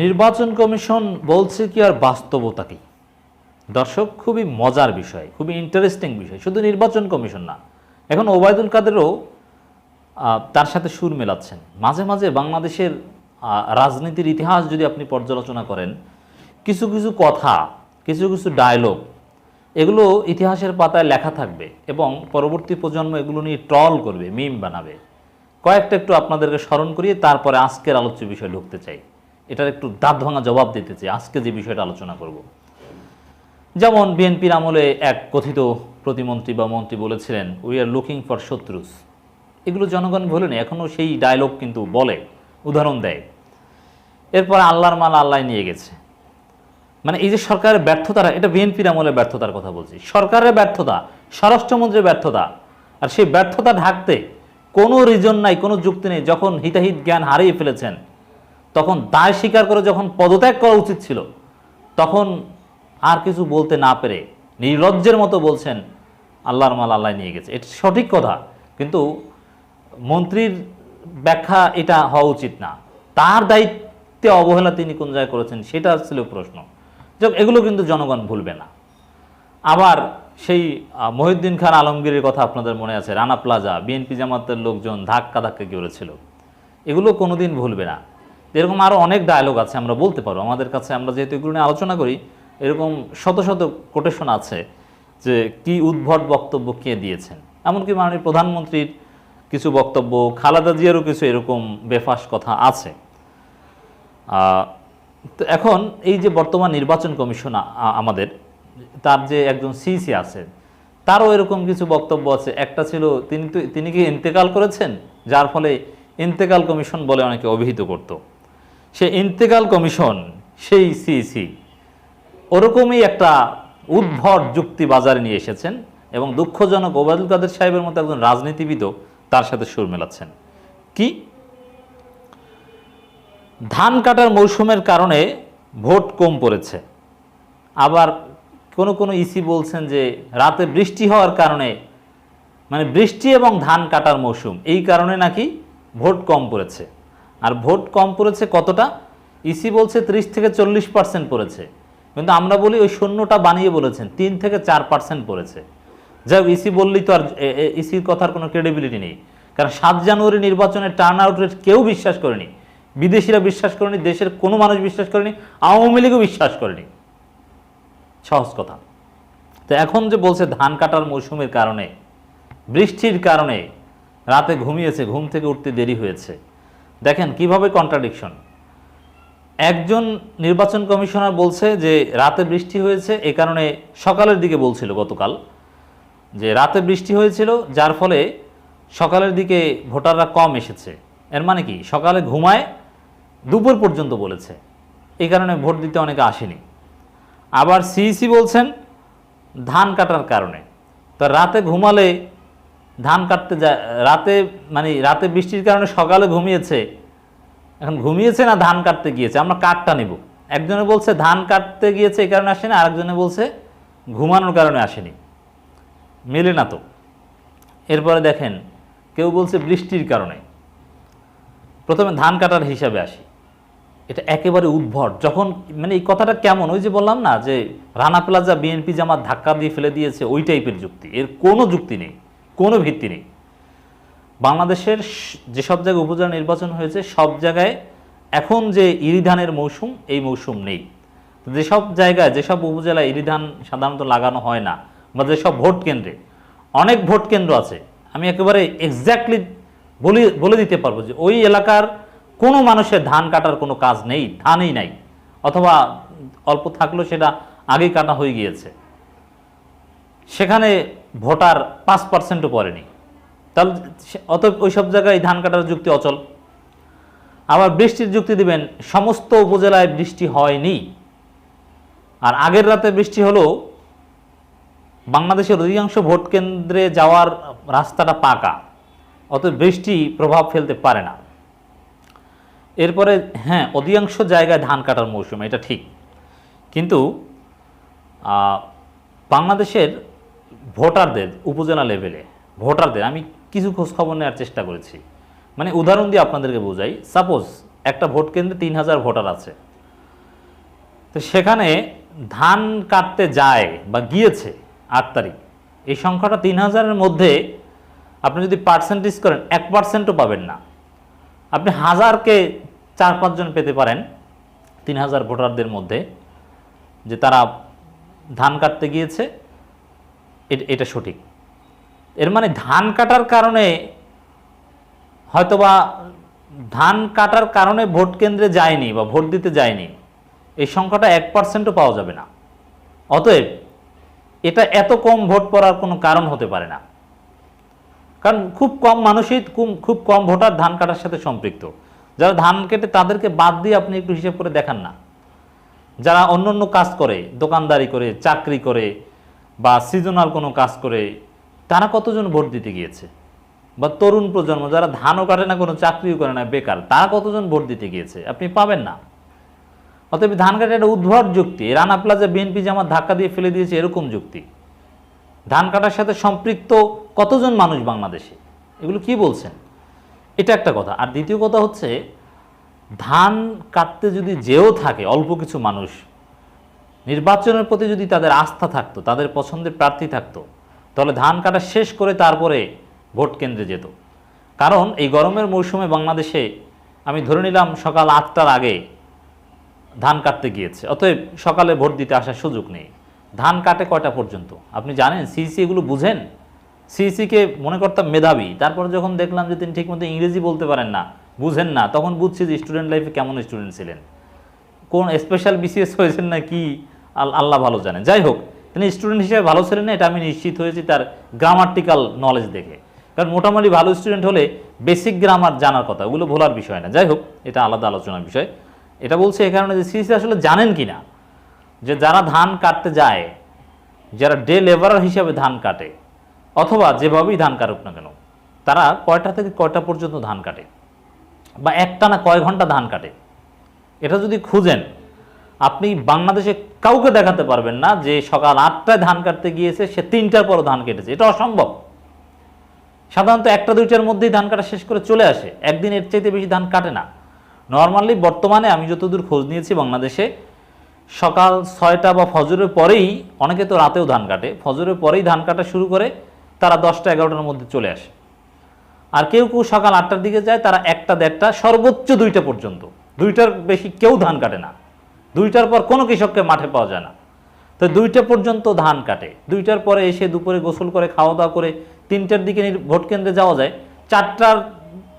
নির্বাচন কমিশন বলছে কি আর বাস্তবতা কি? দর্শক, খুবই মজার বিষয়, খুবই ইন্টারেস্টিং বিষয়। শুধু নির্বাচন কমিশন না, এখন ওবায়দুল কাদেরও তার সাথে সুর মেলাচ্ছেন। মাঝে মাঝে বাংলাদেশের রাজনীতির ইতিহাস যদি আপনি পর্যালোচনা করেন, কিছু কিছু কথা, কিছু কিছু ডায়লগ এগুলো ইতিহাসের পাতায় লেখা থাকবে এবং পরবর্তী প্রজন্ম এগুলো নিয়ে ট্রল করবে মিম বানাবে। কয়েকটা একটু আপনাদেরকে স্মরণ করিয়ে তারপরে আজকের আলোচ্য বিষয় ঢুকতে চাই। এটার একটু দাঁত ভাঙা জবাব দিতে চাই। আজকে যে বিষয়টা আলোচনা করব। যেমন বিএনপির আমলে এক কথিত প্রতিমন্ত্রী বা মন্ত্রী বলেছিলেন উই আর লুকিং ফর শত্রুস। এগুলো জনগণ ভোলেনি এখনও সেই ডায়লগ কিন্তু বলে, উদাহরণ দেয়। এরপর আল্লাহর মাল আল্লাহ নিয়ে গেছে। মানে এই যে সরকারের ব্যর্থতাটা এটা বিএনপির আমলে ব্যর্থতার কথা বলছি। সরকারের ব্যর্থতা, স্বরাষ্ট্রমন্ত্রীর ব্যর্থতা, আর সেই ব্যর্থতা ঢাকতে কোনো রিজন নাই, কোনো যুক্তি নেই, যখন হিতাহিত জ্ঞান হারিয়ে ফেলেছেন তখন দায় স্বীকার করে যখন পদত্যাগ করা উচিত ছিল, তখন আর কিছু বলতে না পেরে নির্লজ্জের মতো বলছেন, আল্লাহর মাল আল্লাহ নিয়ে গেছে। এটা সঠিক কথা, কিন্তু মন্ত্রীর ব্যাখ্যা এটা হওয়া উচিত না। তার দায়িত্বে অবহেলা তিনি কোন জায়গায় করেছেন, সেটা ছিল প্রশ্ন। এগুলো কিন্তু জনগণ ভুলবে না। আবার সেই মহিউদ্দিন খান আলমগীরের কথা আপনাদের মনে আছে, রানা প্লাজা, বিএনপি জামাতের লোকজন ধাক্কা ধাক্কা করেছিল। এগুলো কোনোদিন ভুলবে না। এরকম আরও অনেক ডায়লগ আছে, আমরা বলতে পারব আমাদের কাছে আমরা যেহেতু এগুলো নিয়ে আলোচনা করি, এরকম শত শত কোটেশন আছে যে কি উদ্ভট বক্তব্য কে দিয়েছেন। এমনকি মাননীয় প্রধানমন্ত্রীর কিছু বক্তব্য, খালেদা জিয়ারও কিছু এরকম বেফাস কথা আছে। তো এখন এই যে বর্তমান নির্বাচন কমিশন আমাদের, তার যে একজন সিসি আছেন তারও এরকম কিছু বক্তব্য আছে। একটা ছিল, তিনি তো, তিনি কি ইন্তেকাল করেছেন? যার ফলে ইন্তেকাল কমিশন বলে অনেকে অভিহিত করত। সে ইন্তেকাল কমিশন, সেই সিসি ওরকমই একটা উদ্ভট যুক্তি বাজারে নিয়ে এসেছেন এবং দুঃখজনক ওবায়দুল কাদের সাহেবের মতো একজন রাজনীতিবিদও তার সাথে সুর মেলাচ্ছেন। কি? ধান কাটার মৌসুমের কারণে ভোট কম পড়েছে। আবার কোনো কোনো ইসি বলছেন যে রাতে বৃষ্টি হওয়ার কারণে মানে বৃষ্টি এবং ধান কাটার মৌসুম, এই কারণে নাকি ভোট কম পড়েছে। আর ভোট কম পড়েছে কতটা? ইসি বলছে ত্রিশ থেকে চল্লিশ পার্সেন্ট পড়েছে। কিন্তু আমরা বলি ওই শূন্যটা বানিয়ে বলেছেন, তিন থেকে চার পার্সেন্ট পড়েছে। যাই হোক ইসি বললেই তো আর ইসির কথার কোনো ক্রেডিবিলিটি নেই। কারণ সাত জানুয়ারি নির্বাচনের টার্ন আউট রেট কেউ বিশ্বাস করেনি। বিদেশিরা বিশ্বাস করেনি, দেশের কোনো মানুষ বিশ্বাস করেনি, আওয়ামী লীগও বিশ্বাস করেনি। সহজ কথা। তো এখন যে বলছে ধান কাটার মৌসুমের কারণে, বৃষ্টির কারণে রাতে ঘুমিয়েছে, ঘুম থেকে উঠতে দেরি হয়েছে। দেখেন কীভাবে কন্ট্রাডিকশন একজন নির্বাচন কমিশনার বলছে যে, রাতে বৃষ্টি হয়েছে, এ কারণে সকালের দিকে বলছিল গতকাল, যে রাতে বৃষ্টি হয়েছিল, যার ফলে সকালের দিকে ভোটাররা কম এসেছে। এর মানে কি? সকালে ঘুমায়, দুপুর পর্যন্ত বলেছে। এই কারণে ভোট দিতে অনেকে আসেনি। আবার সিইসি বলছেন, ধান কাটার কারণে। তো রাতে ঘুমালে ধান কাটতে যায়, রাতে মানে রাতে বৃষ্টির কারণে সকালে ঘুমিয়েছে। এখন ঘুমিয়েছে না ধান কাটতে গিয়েছে? আমরা কাঠটা নেব। একজনে বলছে, ধান কাটতে গিয়েছে এই কারণে আসেনি। আরেকজনে বলছে, ঘুমানোর কারণে আসেনি। মেলে না তো। এরপরে দেখেন, কেউ বলছে বৃষ্টির কারণে। প্রথমে ধান কাটার হিসাবে আসি। এটা একেবারে উদ্ভট। যখন মানে এই কথাটা কেমন? ওই যে বললাম না যে রানা প্লাজা, বিএনপি জামাত ধাক্কা দিয়ে ফেলে দিয়েছে, ওই টাইপের যুক্তি। এর কোনো যুক্তি নেই। কোনো ভিত্তি নেই। বাংলাদেশের যেসব জায়গায় উপজেলা নির্বাচন হয়েছে, সব জায়গায় এখন যে ইরিধানের মৌসুম, এই মৌসুম নেই। যেসব জায়গায়, যেসব উপজেলায় ইরিধান সাধারণত লাগানো হয় না, বা যেসব ভোট কেন্দ্রে, অনেক ভোট কেন্দ্র আছে, আমি একেবারে এক্স্যাক্টলি বলে বলে দিতে পারব যে ওই এলাকার কোনো মানুষের ধান কাটার কোনো কাজ নেই, ধানই নাই, অথবা অল্প থাকলেও সেটা আগেই কাটা হয়ে গিয়েছে। সেখানে ভোটার পাঁচ পার্সেন্টও পড়েনি। তাহলে অত ওই সব জায়গায় ধান কাটার যুক্তি অচল। আবার বৃষ্টির যুক্তি দিবেন, সমস্ত উপজেলায় বৃষ্টি হয়নি। আর আগের রাতে বৃষ্টি হলো বাংলাদেশের অধিকাংশ ভোট কেন্দ্রে যাওয়ার রাস্তাটা পাকা। অত বৃষ্টি প্রভাব ফেলতে পারে না। এরপরে হ্যাঁ অধিকাংশ জায়গায় ধান কাটার মৌসুম, এটা ঠিক। কিন্তু বাংলাদেশের ভোটারদের, উপজেলা লেভেলে ভোটারদের, আমি কিছু খোঁজ খবর নেওয়ার চেষ্টা করেছি। মানে উদাহরণ দিয়ে আপনাদেরকে বোঝাই সাপোজ একটা ভোট কেন্দ্রে তিন হাজার ভোটার আছে। তো সেখানে ধান কাটতে যায় বা গিয়েছে আট তারিখ, এই সংখ্যাটা তিন হাজারের মধ্যে আপনি যদি পার্সেন্টেজ করেন, এক পার্সেন্টও পাবেন না। আপনি হাজারকে চার পাঁচজন পেতে পারেন তিন হাজার ভোটারদের মধ্যে, যে তারা ধান কাটতে গিয়েছে এটা সঠিক। এর মানে ধান কাটার কারণে হয়তোবা ধান কাটার কারণে ভোট কেন্দ্রে যায়নি বা ভোট দিতে যায়নি, এই সংখ্যাটা এক পার্সেন্টও পাওয়া যাবে না। অতএব এটা এত কম ভোট পড়ার কোনো কারণ হতে পারে না। কারণ খুব কম মানুষই খুব- কম ভোটার ধান কাটার সাথে সম্পৃক্ত। যারা ধান কেটে তাদেরকে বাদ দিয়ে আপনি একটু হিসেব করে দেখান না। যারা অন্য অন্য কাজ করে, দোকানদারি করে, চাকরি করে বা সিজনাল কোনো কাজ করে তারা কতজন ভোট দিতে গিয়েছে? বা তরুণ প্রজন্ম যারা ধানও কাটে না, কোনো চাকরিও করে না, বেকার, তারা কতজন ভোট দিতে গিয়েছে? আপনি পাবেন না। অতএব ধান কাটা একটা উদ্ভট যুক্তি, রানা প্লাজা বিএনপি যে আমার ধাক্কা দিয়ে ফেলে দিয়েছে এরকম যুক্তি। ধান কাটার সাথে সম্পৃক্ত কতজন মানুষ বাংলাদেশে? এগুলো কি বলছেন? এটা একটা কথা। আর দ্বিতীয় কথা হচ্ছে, ধান কাটতে যদি যেও থাকে, অল্প কিছু মানুষ নির্বাচনের প্রতি যদি তাদের আস্থা থাকতো, তাদের পছন্দের প্রার্থী থাকতো, তাহলে ধান কাটা শেষ করে তারপরে ভোট কেন্দ্রে যেত। কারণ এই গরমের মৌসুমে বাংলাদেশে, আমি ধরে নিলাম সকাল আটটার আগে ধান কাটতে গিয়েছে, অতএব সকালে ভোট দিতে আসার সুযোগ নেই। ধান কাটে কয়টা পর্যন্ত? আপনি জানেন, সিইসি এগুলো বুঝেন? সিইসিকে মনে করতাম মেধাবী, তারপর যখন দেখলাম যে তিনি ঠিকমতো ইংরেজি বলতে পারেন না, বুঝেন না, তখন বুঝছি যে স্টুডেন্ট লাইফে কেমন স্টুডেন্ট ছিলেন। কোন স্পেশাল বিসিএস হয়েছেন না কি? আল্লাহ ভালো জানেন। যাই হোক, তিনি স্টুডেন্ট হিসেবে ভালো ছিলেন না, এটা আমি নিশ্চিত হয়েছি তার গ্রামার্টিক্যাল নলেজ দেখে। কারণ মোটামুটি ভালো স্টুডেন্ট হলে বেসিক গ্রামার জানার কথা, ওগুলো ভোলার বিষয় না। যাই হোক, এটা আলাদা আলোচনার বিষয়। এটা বলছে এই কারণে যে সিসি আসলে জানেন কি না যে যারা ধান কাটতে যায়, যারা ডে লেবারার হিসাবে ধান কাটে, অথবা যেভাবেই ধান কাটুক না কেন, তারা কয়টা থেকে কয়টা পর্যন্ত ধান কাটে? বা একটা না কয় ঘণ্টা ধান কাটে? এটা যদি খুঁজেন আপনি বাংলাদেশে কাউকে দেখাতে পারবেন না যে সকাল আটটায় ধান কাটতে গিয়েছে, সে তিনটার পরও ধান কেটেছে। এটা অসম্ভব। সাধারণত একটা দুইটার মধ্যেই ধান কাটা শেষ করে চলে আসে। একদিন এর চাইতে বেশি ধান কাটে না। নর্মালি বর্তমানে আমি যতদূর খোঁজ নিয়েছি বাংলাদেশে, সকাল ছয়টা বা ফজরের পরেই অনেকে তো রাতেও ধান কাটে। ফজরের পরেই ধান কাটা শুরু করে, তারা দশটা, এগারোটার মধ্যে চলে আসে। আর কেউ কেউ সকাল আটটার দিকে যায়, তারা একটা, দেড়টা, সর্বোচ্চ দুইটা পর্যন্ত। দুইটার বেশি কেউ ধান কাটে না। দুইটার পর কোনো কৃষককে মাঠে পাওয়া যায় না। তো দুইটা পর্যন্ত ধান কাটে। দুইটার পরে এসে দুপুরে গোসল করে খাওয়া দাওয়া করে তিনটার দিকে ভোট কেন্দ্রে যাওয়া যায়। চারটার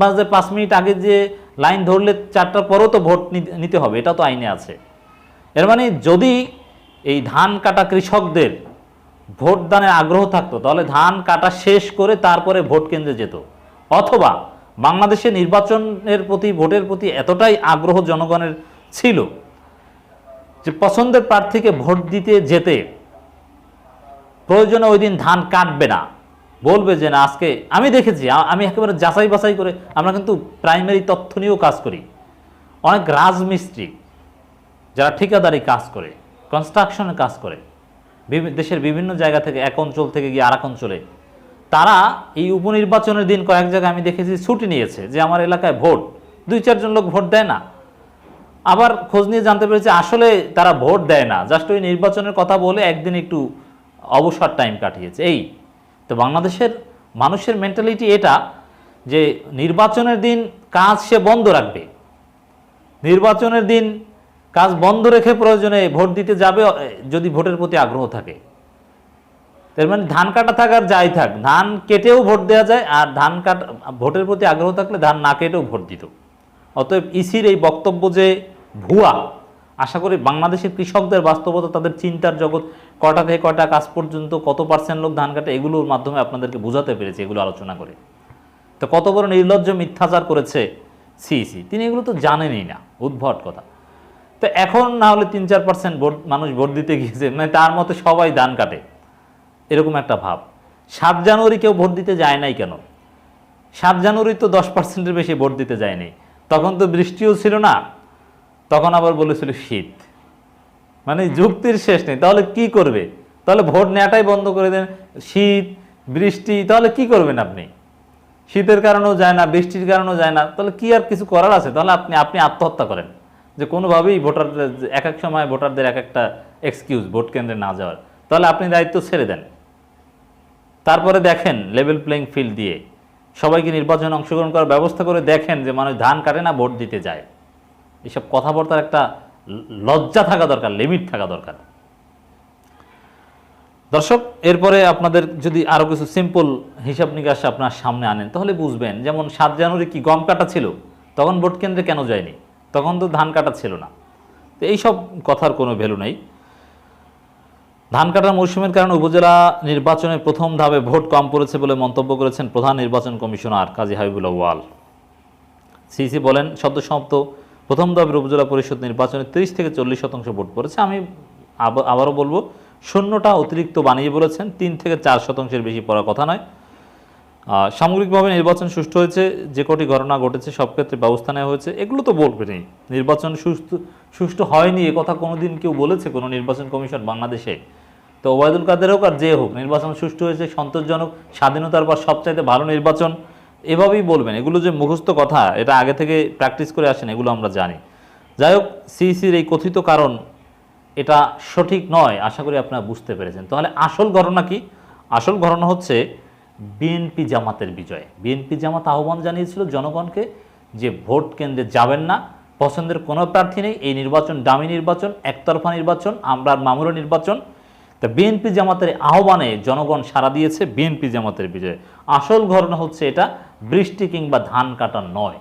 বাজে পাঁচ মিনিট আগে যে লাইন ধরলে চারটার পরও তো ভোট নিতে হবে, এটা তো আইনে আছে। এর মানে যদি এই ধান কাটা কৃষকদের ভোট দানের আগ্রহ থাকতো, তাহলে ধান কাটা শেষ করে তারপরে ভোট কেন্দ্রে যেত। অথবা বাংলাদেশে নির্বাচনের প্রতি, ভোটের প্রতি এতটাই আগ্রহ জনগণের ছিল যে পছন্দের প্রার্থীকে ভোট দিতে যেতে প্রয়োজনে ওই দিন ধান কাটবে না। বলবে যে, না, আজকে আমি দেখেছি আমি একেবারে যাচাই বাছাই করে আমরা কিন্তু প্রাইমারি তথ্য নিয়েও কাজ করি। অনেক রাজমিস্ত্রি যারা ঠিকাদারি কাজ করে কনস্ট্রাকশনে কাজ করে দেশের বিভিন্ন জায়গা থেকে এক অঞ্চল থেকে গিয়ে আর আরেক অঞ্চলে, তারা এই উপনির্বাচনের দিন কয়েক জায়গায় আমি দেখেছি ছুটি নিয়েছে যে, আমার এলাকায় ভোট। দুই, চারজন লোক ভোট দেয় না। আবার খোঁজ নিয়ে জানতে পেরেছি, আসলে তারা ভোট দেয় না। জাস্ট ওই নির্বাচনের কথা বলে একদিন একটু অবসর টাইম কাটিয়েছে। এই তো বাংলাদেশের মানুষের মেন্টালিটি এটা যে নির্বাচনের দিন কাজ সে বন্ধ রাখবে। নির্বাচনের দিন কাজ বন্ধ রেখে প্রয়োজনে ভোট দিতে যাবে যদি ভোটের প্রতি আগ্রহ থাকে। তার মানে ধান কাটা থাক আর যাই থাক, ধান কেটেও ভোট দেওয়া যায় আর ধান কাটা, ভোটের প্রতি আগ্রহ থাকলে ধান না কেটেও ভোট দিত। অতএব ইসির এই বক্তব্য যে ভুয়া। আশা করি বাংলাদেশের কৃষকদের বাস্তবতা, তাদের চিন্তার জগৎ, কটা থেকে কটা কাজ পর্যন্ত কত পার্সেন্ট লোক ধান কাটে, এগুলোর মাধ্যমে আপনাদেরকে বোঝাতে পেরেছি, এগুলো আলোচনা করে। তো কত বড় নির্লজ্জ মিথ্যাচার করেছে সিইসি? তিনি এগুলো তো জানেনই না, উদ্ভট কথা। তো এখন না হলে তিন চার পার্সেন্ট ভোট, মানুষ ভোট দিতে গিয়েছে মানে তার মতো সবাই ধান কাটে। এরকম একটা ভাব। সাত জানুয়ারি কেউ ভোট দিতে যায় নাই কেন? সাত জানুয়ারি তো দশ পার্সেন্টের বেশি ভোট দিতে যায়নি। তখন তো বৃষ্টিও ছিল না তখন আবার বলেছিল, শীত। মানে যুক্তির শেষ নেই। তাহলে কি করবে? তাহলে ভোট নেওয়াটাই বন্ধ করে দেন। শীত, বৃষ্টি, তাহলে কি করবেন আপনি? শীতের কারণেও যায় না, বৃষ্টির কারণেও যায় না। তাহলে কি আর কিছু করার আছে? তাহলে আপনি আপনি আত্মহত্যা করেন। যে কোনোভাবেই ভোটারদের এক এক সময় ভোটারদের এক একটা এক্সকিউজ ভোট কেন্দ্রে না যাওয়ার। তাহলে আপনি দায়িত্ব ছেড়ে দেন। তারপরে দেখেন লেভেল প্লেইং ফিল্ড দিয়ে সবাইকে নির্বাচনে অংশগ্রহণ করার ব্যবস্থা করে দেখেন যে মানুষ ধান কাটে না, ভোট দিতে যায়। এসব কথাবার্তার একটা লজ্জা থাকা দরকার লিমিট থাকা দরকার। দর্শক, এরপরে আপনাদের যদি আরও কিছু সিম্পল হিসাব নিকাশ আপনার সামনে আনেন, তাহলে বুঝবেন, যেমন সাত জানুয়ারি কি গম কাটা ছিল? তখন ভোট কেন্দ্রে কেন যায়নি? তখন তো ধান কাটা ছিল না। তো এইসব কথার কোনো ভ্যালু নেই। ধান কাটার মৌসুমের কারণে উপজেলা নির্বাচনে প্রথম ধাপে ভোট কম পড়েছে বলে মন্তব্য করেছেন প্রধান নির্বাচন কমিশনার কাজী হাবিবুল্লাহ ওয়াল সিসি বলেন সদ্যসমাপ্ত প্রথম ধাপের উপজেলা পরিষদ নির্বাচনে তিরিশ থেকে চল্লিশ শতাংশ ভোট পড়েছে। আমি আবারও বলব, শূন্যটা অতিরিক্ত বানিয়ে বলেছেন, তিন থেকে চার শতাংশের বেশি পড়ার কথা নয়। সামগ্রিকভাবে নির্বাচন সুষ্ঠু হয়েছে, যে কটি ঘটনা ঘটেছে সব ক্ষেত্রে ব্যবস্থা নেওয়া হয়েছে, এগুলো তো বলবেনই নির্বাচন সুস্থ সুষ্ঠু হয়নি, এ কথা কোনোদিন কেউ বলেছে, কোনো নির্বাচন কমিশন বাংলাদেশে। তো ওবায়দুল কাদের হোক আর যে হোক, নির্বাচন সুষ্ঠু হয়েছে, সন্তোষজনক, স্বাধীনতার পর সবচাইতে ভালো নির্বাচন। এভাবেই বলবেন। এগুলো যে মুখস্থ কথা, এটা আগে থেকে প্র্যাকটিস করে আসেন, এগুলো আমরা জানি। যাই হোক সিইসির এই কথিত কারণ, এটা সঠিক নয়, আশা করি আপনারা বুঝতে পেরেছেন। তাহলে আসল ঘটনা কি? আসল ঘটনা হচ্ছে বিএনপি জামাতের বিজয়। বিএনপি জামাত আহ্বান জানিয়েছিল জনগণকে যে ভোট কেন্দ্রে যাবেন না, পছন্দের কোনো প্রার্থী নেই, এই নির্বাচন দামি নির্বাচন, একতরফা নির্বাচন আমরা মামুরা নির্বাচন তা বিএনপি জামাতের আহ্বানে জনগণ সাড়া দিয়েছে বিএনপি জামাতের বিজয়ে। আসল ঘটনা হচ্ছে এটা, বৃষ্টি কিংবা ধান কাটা নয়।